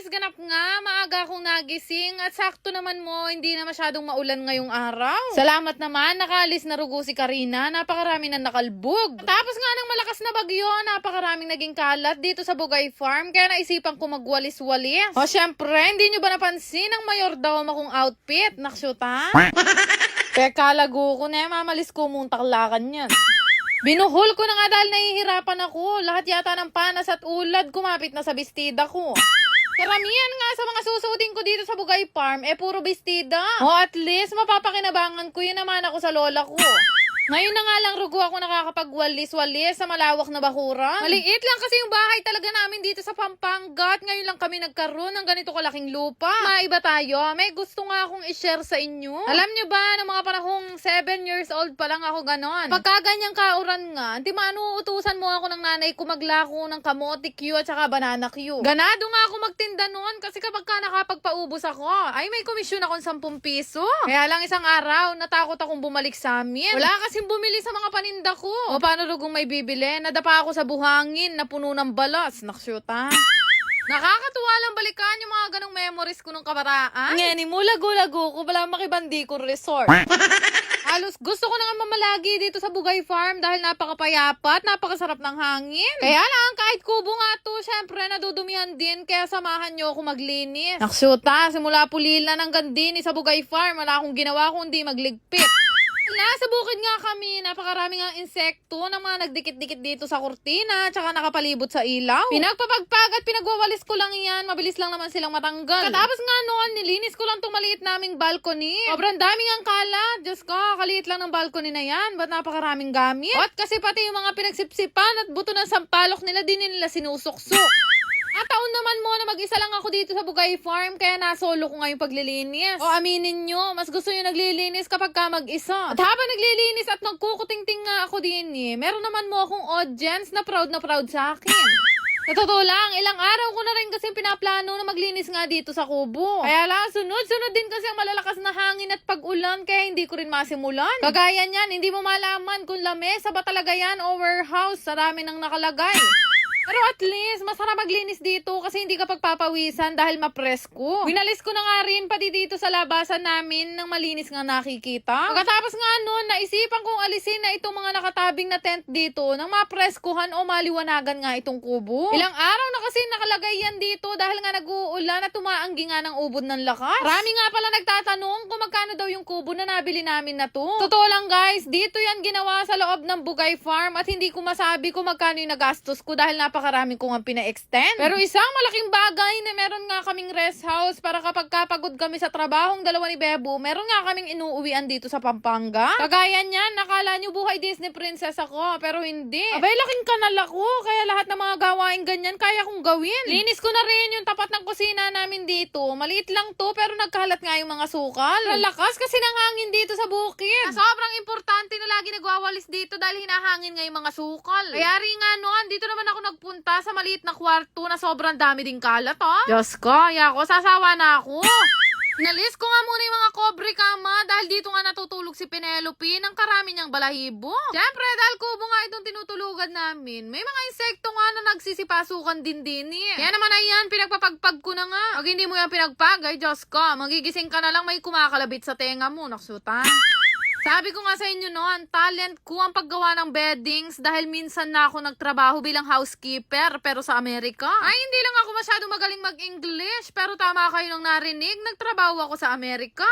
guys, ganap nga, maaga akong nagising at sakto naman mo, hindi na masyadong maulan ngayong araw. Salamat naman, nakaalis na rugo si Karina, napakarami na nakalbog. Tapos nga ng malakas na bagyo, napakaraming naging kalat dito sa Bugay Farm, kaya naisipan ko magwalis-walis. O syempre, hindi nyo ba napansin ang mayor daw akong outfit? Naksyuta? Teka, lago ko na, mamalis ko mong taklakan yan. Binuhol ko na nga dahil nahihirapan ako. Lahat yata ng panas at ulad kumapit na sa bestida ko. Karamihan nga sa mga susuotin ko dito sa Bugay Farm, eh puro bestida. O at least, mapapakinabangan ko yun naman ako sa lola ko. Ngayon na nga lang rugo ako nakakapagwalis-walis sa malawak na bakuran. Maliit lang kasi yung bahay talaga namin dito sa Pampanga at ngayon lang kami nagkaroon ng ganito kalaking lupa. Maiba tayo, may gusto nga akong i-share sa inyo. Alam nyo ba, ng mga panahong 7 years old pa lang ako ganon. Pagka ganyang kauran nga, di utusan mo ako ng nanay ko maglako ng kamote Q at saka banana Q. Ganado nga ako magtinda noon kasi kapag ka nakapagpaubos ako, ay may komisyon akong 10 piso. Kaya lang isang araw, natakot akong bumalik sa amin. Wala kasing bumili sa mga paninda ko. O paano rugong may bibili? Nadapa ako sa buhangin na puno ng balas. Naksyuta. Nakakatuwa lang balikan yung mga ganong memories ko nung kabataan. Ngeni mo, lago-lago ko, wala makibandi ko resort. Halos gusto ko na nga mamalagi dito sa Bugay Farm dahil napakapayapat, napakasarap ng hangin. Kaya lang, kahit kubo nga to, syempre nadudumihan din, kaya samahan nyo ako maglinis. Naksyuta, simula pulila ng gandini sa Bugay Farm, wala akong ginawa kundi magligpit. Nasa bukid nga kami, napakarami nga insekto na mga nagdikit-dikit dito sa kurtina, tsaka nakapalibot sa ilaw. Pinagpapagpag at pinagwawalis ko lang yan, mabilis lang naman silang matanggal. Katapos nga noon, nilinis ko lang itong maliit naming balcony. Sobrang daming ang kalat. Diyos ko, kaliit lang ng balcony na yan. Ba't napakaraming gamit? At kasi pati yung mga pinagsipsipan at buto ng sampalok nila, din nila sinusuksok. At taon naman mo na mag-isa lang ako dito sa Bugay Farm kaya nasolo ko ngayong paglilinis. O aminin nyo, mas gusto nyo naglilinis kapag ka mag-isa. At habang naglilinis at nagkukuting-ting nga ako din eh, meron naman mo akong audience na proud na proud sa akin. Sa totoo lang, ilang araw ko na rin kasi pinaplano na maglinis nga dito sa kubo. Kaya lang, sunod-sunod din kasi ang malalakas na hangin at pag-ulan kaya hindi ko rin masimulan. Kagaya niyan, hindi mo malaman kung lamesa ba talaga yan o warehouse. Sa dami nang nakalagay. Pero at least, masarap maglinis dito kasi hindi ka pagpapawisan dahil mapresko. Winalis ko na nga rin pati dito sa labasan namin nang malinis nga nakikita. Pagkatapos nga nun, naisipan kong alisin na itong mga nakatabing na tent dito nang mapreskuhan o maliwanagan nga itong kubo. Ilang araw na kasi nakalagay yan dito dahil nga nag-uulan at tumaanggi nga ng ubod ng lakas. Marami nga pala nagtatanong kung magkano daw yung kubo na nabili namin na to. Totoo lang guys, dito yan ginawa sa loob ng Bugay Farm at hindi ko masabi kung magkano yung nagastos ko dahil napakarami ko nga pina-extend. Pero isang malaking bagay na meron nga kaming rest house para kapag kapagod kami sa trabahong dalawa ni Bebo, meron nga kaming inuuwian dito sa Pampanga. Kagaya niyan, nakala niyo buhay Disney princess ako, pero hindi. Abay, laking kanal ako, kaya lahat ng mga gawain ganyan kaya kong gawin. Linis ko na rin yung tapat ng kusina namin dito. Maliit lang to, pero nagkalat nga yung mga sukal. Lalakas kasi ng hangin dito sa bukid. Na sobrang importante na lagi nagwawalis dito dahil hinahangin nga yung mga sukal. Kaya rin nga noon, dito naman ako nagpunta sa maliit na kwarto na sobrang dami ding kalat, oh. Diyos ko, ya ako, sasawa na ako. Nalis ko nga muna yung mga kobre kama dahil dito nga natutulog si Penelope ng karami niyang balahibo. Siyempre, dahil kubo nga itong tinutulugan namin, may mga insekto nga na nagsisipasukan din din eh. Kaya naman ayan, pinagpapagpag ko na nga. Pag hindi mo yan pinagpag, ay Diyos ko, magigising ka na lang may kumakalabit sa tenga mo, naksuta. Sabi ko nga sa inyo noon, talent ko ang paggawa ng beddings dahil minsan na ako nagtrabaho bilang housekeeper pero sa Amerika. Ay, hindi lang ako masyado magaling mag-English pero tama kayo nung narinig, nagtrabaho ako sa Amerika.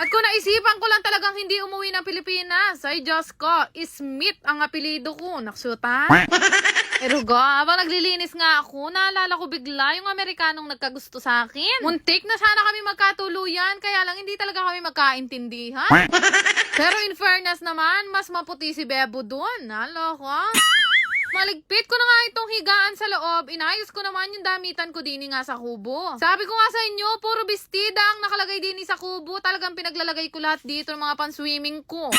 At kung naisipan ko lang talagang hindi umuwi ng Pilipinas, ay Diyos ko, Smith ang apelido ko. Naksuta? Pero ga, habang naglilinis nga ako, naalala ko bigla yung Amerikanong nagkagusto sa akin. Muntik na sana kami magkatuluyan, kaya lang hindi talaga kami magkaintindihan. Pero in fairness naman, mas maputi si Bebo doon. Nalo ko. Maligpit ko na nga itong higaan sa loob. Inayos ko naman yung damitan ko din nga sa kubo. Sabi ko nga sa inyo, puro bestida ang nakalagay din sa kubo. Talagang pinaglalagay ko lahat dito ng mga pan-swimming ko.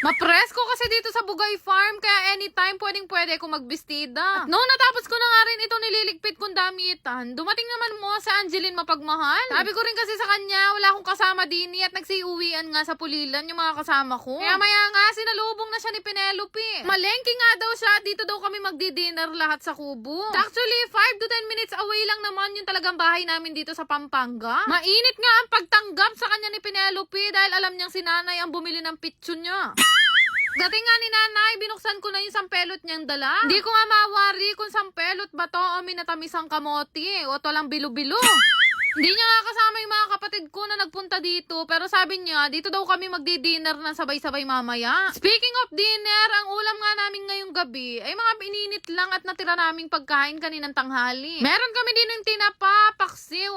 Mapresko kasi dito sa Bugay Farm, kaya anytime pwedeng pwede ako magbistida. At noong natapos ko na nga rin itong nililigpit kong damitan, dumating naman mo sa Angeline mapagmahal. Sabi ko rin kasi sa kanya, wala akong kasama din at nagsiuwian nga sa pulilan yung mga kasama ko. Kaya maya nga, sinalubong na siya ni Penelope. Malengke nga daw siya, dito daw kami magdi-dinner lahat sa kubo. Actually, 5 to 10 minutes away lang naman yung talagang bahay namin dito sa Pampanga. Mainit nga ang pagtanggap sa kanya ni Penelope dahil alam niyang si nanay ang bumili ng pitsyon niya. Dating nga ni nanay, binuksan ko na yung sampelot niyang dala. Hindi ko nga mawari kung sampelot ba to o minatamisang kamote o to lang bilo-bilo. Hindi niya nga kasama yung mga kapatid ko na nagpunta dito pero sabi niya dito daw kami magdi-dinner ng sabay-sabay mamaya. Speaking of dinner, ang ulam nga namin ngayong gabi ay mga pininit lang at natira naming pagkain kaninang tanghali. Meron kami din ng paksiw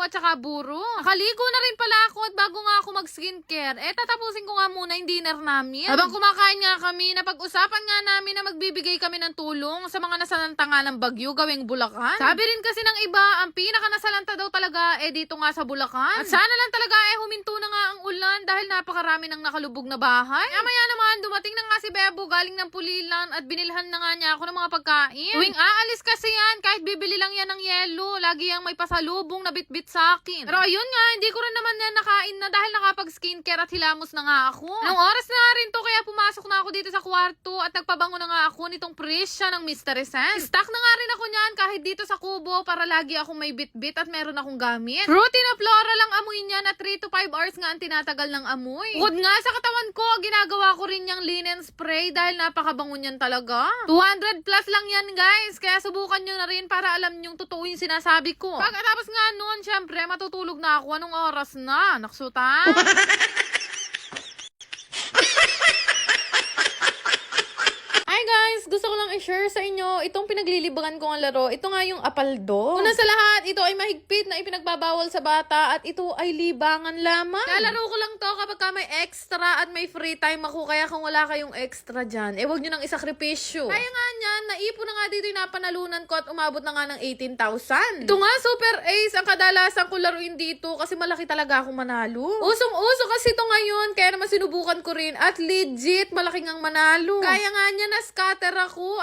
at saka buro. Nakaligo na rin pala ako at bago nga ako mag-skincare, eh tatapusin ko nga muna yung dinner namin. Habang kumakain nga kami, napag-usapan nga namin na magbibigay kami ng tulong sa mga nasalanta nga ng bagyo gawing Bulacan. Sabi rin kasi ng iba, ang pinaka nasalanta daw talaga eh dito nga sa Bulacan. At sana lang talaga eh huminto na nga ang ulan dahil napakarami ng nakalubog na bahay. Kaya maya naman, dumating na nga si Bebo galing ng Pulilan at binilhan na nga niya ako ng mga pagkain. Tuwing aalis kasi yan, kahit bibili lang yan ng yelo, lagi yang may pasalubong na bitbit sa akin. Pero ayun nga, hindi ko rin naman yan nakain na dahil nakapag skincare at hilamos na nga ako. Nung oras na rin to, kaya pumasok na ako dito sa kwarto at nagpabango na nga ako nitong Prisha ng Mystery Scent. Stock na nga rin ako niyan kahit dito sa kubo para lagi akong may bitbit at meron akong gamit. Fruity na flora lang amoy niya na 3 to 5 hours nga ang tinatagal ng amoy. Bukod nga sa katawan ko, ginagawa ko rin yung linen spray dahil napakabango niyan talaga. 200 plus lang yan guys, kaya subukan nyo na rin para alam nyong totoo yung sinasabi ko. Pagkatapos nga noon, syempre, matutulog na ako. Anong oras na? Naksutan? Hi guys! Gusto ko lang i-share sa inyo itong pinaglilibangan ko ang laro. Ito nga yung apaldo. Una sa lahat, ito ay mahigpit na ipinagbabawal sa bata at ito ay libangan lamang. Lalaro ko lang to kapag ka may extra at may free time ako. Kaya kung wala kayong extra dyan, eh wag nyo nang isakripisyo. Kaya nga niyan, naipon na nga dito yung napanalunan ko at umabot na nga ng 18,000. Ito nga, super ace ang kadalasan ko laruin dito kasi malaki talaga akong manalo. Usong-uso kasi ito ngayon, kaya naman sinubukan ko rin at legit malaking ang manalo. Kaya nga niya na-scatter ako